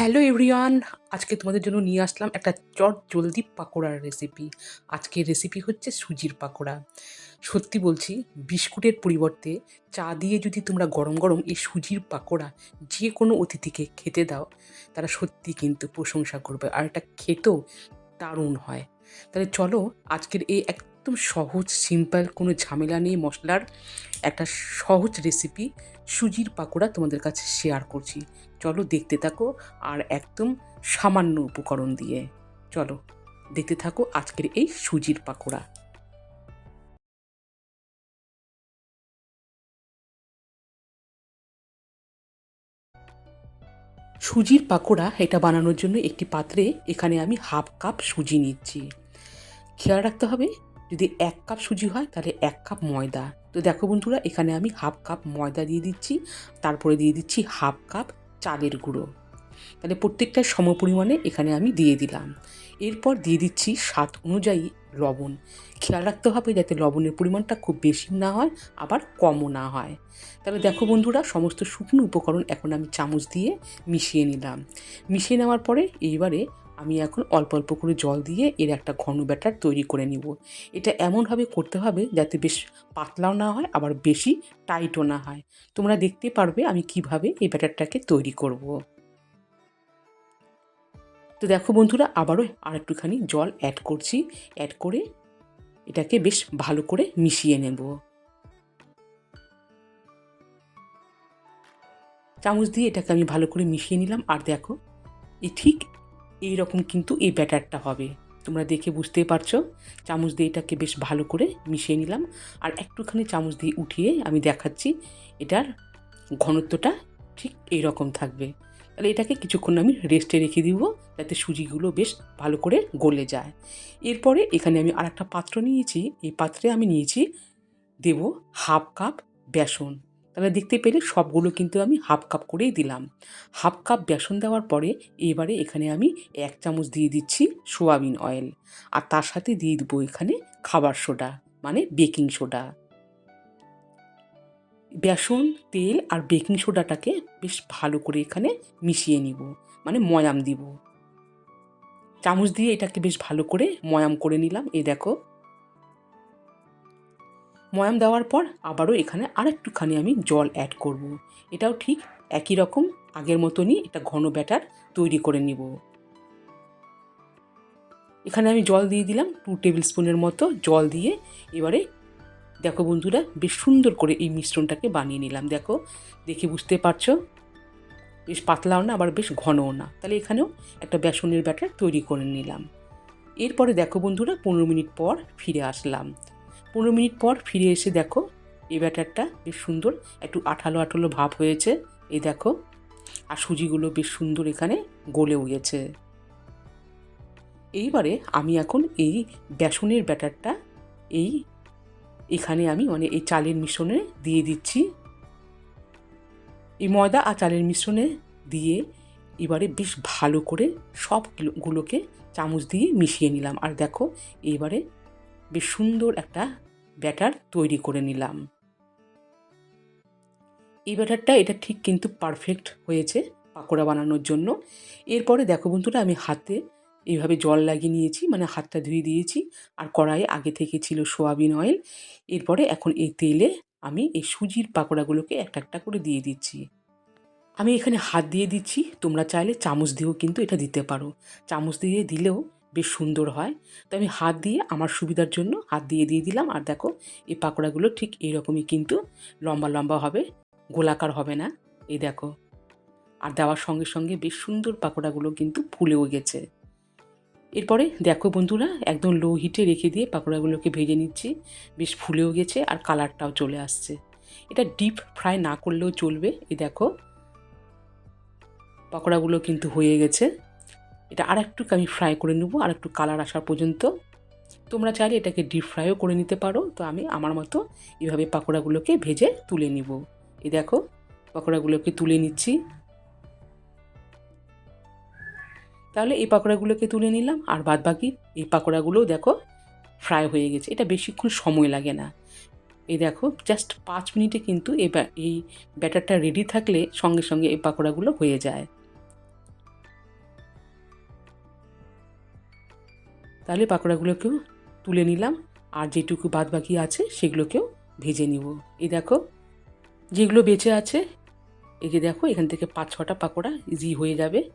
Hello everyone, আজকে তোমাদের জন্য নিয়ে আসলাম একটা চট জলদি পাকোড়ার রেসিপি আজকের রেসিপি হচ্ছে সুজির পাকোড়া। সত্যি বলছি, বিস্কুটের পরিবর্তে চা দিয়ে যদি তোমরা গরম গরম এই সুজির পাকোড়া যে কোনো অতিথিকে খেতে দাও, তারা সত্যি কিন্তু প্রশংসা করবে। আর এটা খেতেও দারুণ হয়। তাহলে চলো, আজকের এই একদম সহজ সিম্পল কোনো ঝামেলা নেই মশলার। একটা সহজ রেসিপি সুজির পাকোড়া তোমাদের কাছে শেয়ার করছি। চলো দেখতে থাকো আর একদম সামান্য উপকরণ দিয়ে। চলো দেখতে থাকো আজকের এই সুজির পাকোড়া। সুজির পাকোড়া এটা বানানোর জন্য একটি পাত্রে এখানে আমি হাফ কাপ সুজি নিচ্ছি। খেয়াল রাখতে হবে যদি এক কাপ সুজি হয়, তাহলে এক কাপ ময়দা। তো দেখো বন্ধুরা, এখানে আমি হাফ কাপ ময়দা দিয়ে দিচ্ছি, তারপরে দিয়ে দিচ্ছি হাফ কাপ চালের গুঁড়ো। তাহলে প্রত্যেকটা সম পরিমাণে এখানে আমি দিয়ে দিলাম। এরপর দিয়ে দিচ্ছি স্বাদ অনুযায়ী লবণ। খেয়াল রাখতে হবে যাতে লবণের পরিমাণটা খুব বেশি না হয়, আবার কমও না হয়। তাহলে দেখো বন্ধুরা, সমস্ত শুকনো উপকরণ এখন আমি চামচ দিয়ে মিশিয়ে নিলাম। মিশিয়ে নেওয়ার পরে এইবারে আমি এখন অল্প অল্প করে জল দিয়ে এর একটা ঘন ব্যাটার তৈরি করে নিব। এটা এমনভাবে করতে হবে যাতে বেশ পাতলাও না হয়, আবার বেশি টাইটও না হয়। তোমরা দেখতে পারবে আমি কীভাবে এই ব্যাটারটাকে তৈরি করব। তো দেখো বন্ধুরা, আবারও আর একটুখানি জল অ্যাড করছি। অ্যাড করে এটাকে বেশ ভালো করে মিশিয়ে নেব। চামচ দিয়ে এটাকে আমি ভালো করে মিশিয়ে নিলাম। আর দেখো এই ঠিক এই রকম কিন্তু এই ব্যাটারটা হবে। তোমরা দেখে বুঝতেই পারছ। চামচ দিয়ে এটাকে বেশ ভালো করে মিশিয়ে নিলাম। আর একটুখানি চামচ দিয়ে উঠিয়ে আমি দেখাচ্ছি, এটার ঘনত্বটা ঠিক এই রকম থাকবে। তাহলে এটাকে কিছুক্ষণ আমি রেস্টে রেখে দিব, যাতে সুজিগুলো বেশ ভালো করে গলে যায়। এরপরে এখানে আমি আর একটা পাত্র নিয়েছি। এই পাত্রে আমি নিয়েছি, দেব হাফ কাপ বেসন। তাহলে দেখতে পেলে সবগুলো কিন্তু আমি হাফ কাপ করেই দিলাম। হাফ কাপ বেসন দেওয়ার পরে এবারে এখানে আমি এক চামচ দিয়ে দিচ্ছি সোয়াবিন অয়েল আর তার সাথে দিয়ে দেবো এখানে খাবার সোডা মানে বেকিং সোডা। বেসন, তেল আর বেকিং সোডাটাকে বেশ ভালো করে এখানে মিশিয়ে নিব মানে ময়াম দিব। চামচ দিয়ে এটাকে বেশ ভালো করে ময়াম করে নিলাম। এই দেখো ময়াম দেওয়ার পর আবারও এখানে আরেকটুখানি আমি জল অ্যাড করব। এটাও ঠিক একই রকম, আগের মতনই এটা ঘন ব্যাটার তৈরি করে নিব। এখানে আমি জল দিয়ে দিলাম টু টেবিল স্পুনের মতো জল দিয়ে। এবারে দেখো বন্ধুরা, বেশ সুন্দর করে এই মিশ্রণটাকে বানিয়ে নিলাম। দেখো, দেখে বুঝতে পারছ? বেশ পাতলাও না, আবার বেশ ঘনও না। তাহলে এখানেও একটা বেসনের ব্যাটার তৈরি করে নিলাম। এরপরে দেখো বন্ধুরা, পনেরো মিনিট পর ফিরে আসলাম। পনেরো মিনিট পর ফিরে এসে দেখো এই ব্যাটারটা বেশ সুন্দর, একটু আঠালো আঠালো ভাব হয়েছে। এই দেখো, আর সুজিগুলো বেশ সুন্দর এখানে গলেও গেছে এইবারে আমি এখন এই বেসনের ব্যাটারটা এই, এখানে আমি মানে এই চালের মিশ্রণে দিয়ে দিচ্ছি। এই ময়দা আর চালের মিশ্রণে দিয়ে এবারে বেশ ভালো করে সবগুলোকে চামচ দিয়ে মিশিয়ে নিলাম। আর দেখো এবারে বেশ সুন্দর একটা ব্যাটার তৈরি করে নিলাম। এই ব্যাটারটা, এটা ঠিক কিন্তু পারফেক্ট হয়েছে পাকোড়া বানানোর জন্য। এরপরে দেখো বন্ধুরা, আমি হাতে এইভাবে জল লাগিয়ে নিয়েছি মানে হাতটা ধুয়ে দিয়েছি, আর কড়াইয়ে আগে থেকে ছিল সোয়াবিন অয়েল। এরপরে এখন এই তেলে আমি এই সুজির পাকোড়াগুলোকে একটা একটা করে দিয়ে দিচ্ছি। আমি এখানে হাত দিয়ে দিচ্ছি, তোমরা চাইলে চামচ দিয়েও কিন্তু এটা দিতে পারো। চামচ দিয়ে দিলেও বেশ সুন্দর হয়। তো আমি হাত দিয়ে আমার সুবিধার জন্য হাত দিয়ে দিয়ে দিলাম। আর দেখো, এই পাকোড়াগুলো ঠিক এইরকমই কিন্তু লম্বা লম্বা হবে, গোলাকার হবে না। এই দেখো। আর দেওয়ার সঙ্গে সঙ্গে বেশ সুন্দর পাকোড়াগুলো কিন্তু ফুলেও গেছে। এরপরে দেখো বন্ধুরা, একদম লো হিটে রেখে দিয়ে পাকোড়াগুলোকে ভেজে নিচ্ছি। বেশ ফুলেও গেছে আর কালারটাও চলে আসছে। এটা ডিপ ফ্রাই না করলেও চলবে। এই দেখো, পকোড়াগুলো কিন্তু হয়ে গেছে। এটা আর একটু আমি ফ্রাই করে নেব আর একটু কালার আসা পর্যন্ত। তোমরা চাইলে এটাকে ডিপ ফ্রাইও করে নিতে পারো। তো আমি আমার মতো এভাবে পাকোড়াগুলোকে ভেজে তুলে নিব। এই দেখো, পাকোড়াগুলোকে তুলে নিচ্ছি। তাহলে এই পাকোড়াগুলোকে তুলে নিলাম, আর বাদ বাকি এই পাকোড়াগুলোও দেখো ফ্রাই হয়ে গেছে। এটা বেশিক্ষণ সময় লাগে না। এই দেখো জাস্ট পাঁচ মিনিটে কিন্তু এই ব্যাটারটা রেডি থাকলে সঙ্গে সঙ্গে এই পাকোড়াগুলো হয়ে যায়। তাহলে পাকোড়াগুলোকেও তুলে নিলাম। আর যেটুকু বাদ বাকি আছে সেগুলোকেও ভেজে নিব। এই দেখো, যেগুলো বেঁচে আছে এই যে দেখো, এখান থেকে পাঁচ ছটা পাকোড়া ইজি হয়ে যাবে।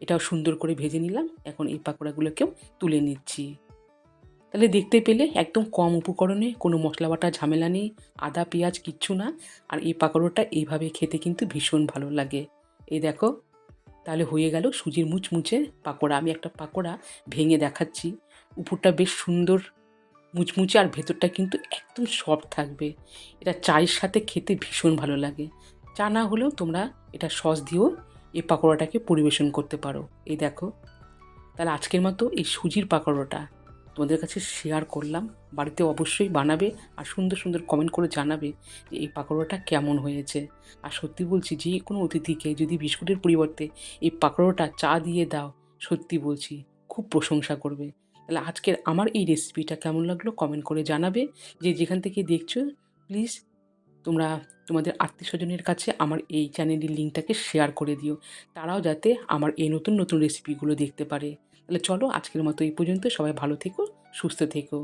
এটাও সুন্দর করে ভেজে নিলাম। এখন এই পাকোড়াগুলোকেও তুলে নিচ্ছি। তাহলে দেখতে পেলে একদম কম উপকরণে, কোনো মশলা বাটা ঝামেলা নেই, আদা, পেঁয়াজ কিচ্ছু না। আর এই পাকোড়াটা এইভাবে খেতে কিন্তু ভীষণ ভালো লাগে। এই দেখো তাহলে হয়ে গেল সুজির মুচমুচে পাকোড়া। আমি একটা পাকোড়া ভেঙে দেখাচ্ছি। উপরটা বেশ সুন্দর মুচমুচে আর ভেতরটা কিন্তু একদম সফট থাকবে। এটা চায়ের সাথে খেতে ভীষণ ভালো লাগে। চা না হলেও তোমরা এটা সস দিয়েও এই পাকোড়াটাকে পরিবেশন করতে পারো। এই দেখো, তাহলে আজকের মতো এই সুজির পাকোড়াটা। তোমাদের কাছে শেয়ার করলাম। বাড়িতে অবশ্যই বানাবে আর সুন্দর সুন্দর কমেন্ট করে জানাবে যে এই পাকোড়াটা কেমন হয়েছে। আর সত্যি বলছি, যে কোনো অতিথিকে যদি বিস্কুটের পরিবর্তে এই পাকোড়াটা চা দিয়ে দাও, সত্যি বলছি খুব প্রশংসা করবে। তাহলে আজকের আমার এই রেসিপিটা কেমন লাগল কমেন্ট করে জানাবে। যে যেখান থেকে দেখছ প্লিজ তোমরা তোমাদের আত্মীয় স্বজনের কাছে আমার এই চ্যানেলের লিঙ্কটাকে শেয়ার করে দিও। তারাও যাতে আমার এই নতুন নতুন রেসিপিগুলো দেখতে পারে। তাহলে চলো আজকের মতো এই পর্যন্ত। সবাই ভালো থেকো সুস্থ থেকো।